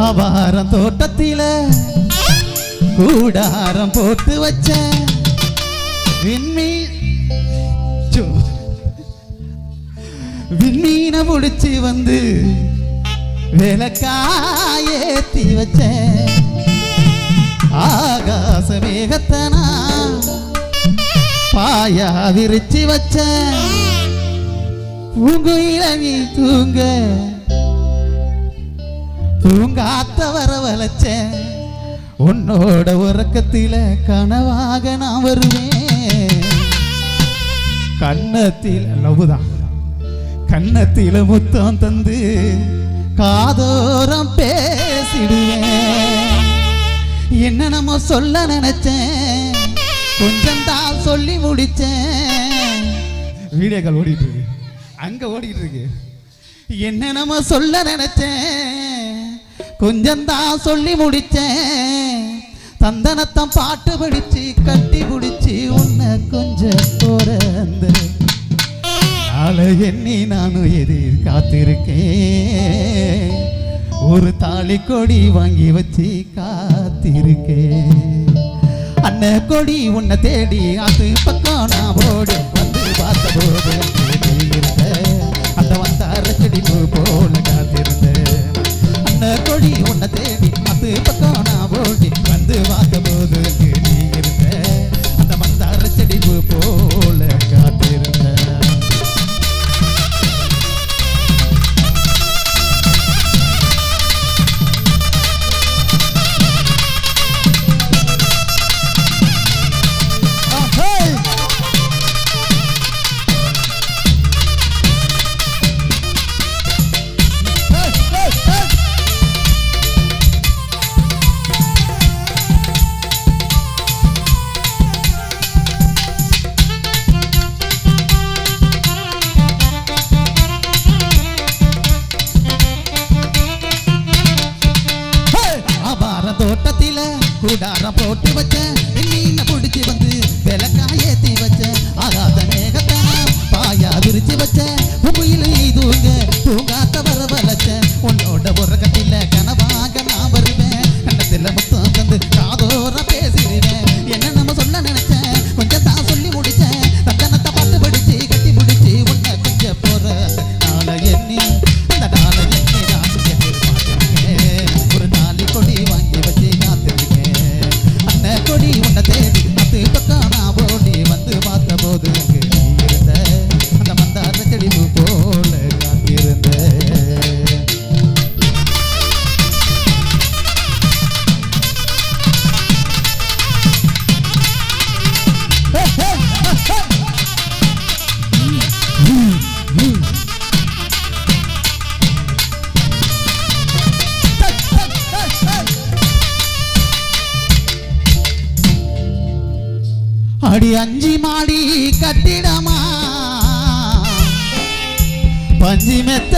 ஆவாரம் தோட்டத்தில கூடாரம் போட்டு வச்ச விண்மீன். விண்மீன முடிச்சு வந்து விளக்காயேத்தி வச்ச ஆகாச மேகத்தனா பாயா விரிச்சு வச்ச. உங்க இளவி தூங்க தூங்காத்த வரவழைச்ச உன்னோட உறக்கத்தில கனவாக நான் வருவேன். கன்னத்தில் லவ்தான் கண்ணத்தில முத்தம் தந்து காதோரம் பேசிடுவேன். என்ன நம்ம சொல்ல நினைச்சேன். கொஞ்சம் தான் சொல்லி முடிச்சேன். வீடியோக்கள் ஓடிட்டு இருக்கு. அங்க ஓடிட்டு இருக்கு. என்ன நம்ம சொல்ல நினைச்சேன். கொஞ்சந்தான் சொல்லி முடிச்சேன் தந்தனத்தம் பாட்டு படிச்சு கட்டி பிடிச்சி உன்னை கொஞ்சம் பிறந்த நாளை எண்ணி நானும் எதிர் காத்திருக்கேன். ஒரு தாலி கொடி வாங்கி வச்சு காத்திருக்கேன். அண்ண கொடி உன்னை தேடி அது பக்கம் நான் ஓடி ஓடி கூடாரம் போட்டு வச்ச அடி அஞ்சி மாடி கட்டிடமா? பஞ்சி மெத்த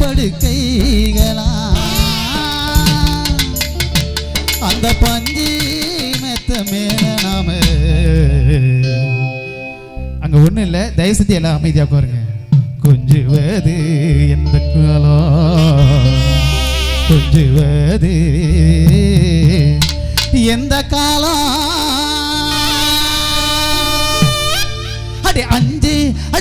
படுக்கைகளா? அந்த பஞ்சி மெத்த மேல நாம அங்க ஒண்ணும் இல்ல தயவு செஞ்சு எல்லாம் அமைதியா பாருங்க கொஞ்சுவது எந்த காலம் கொஞ்சுவது எந்த காலம்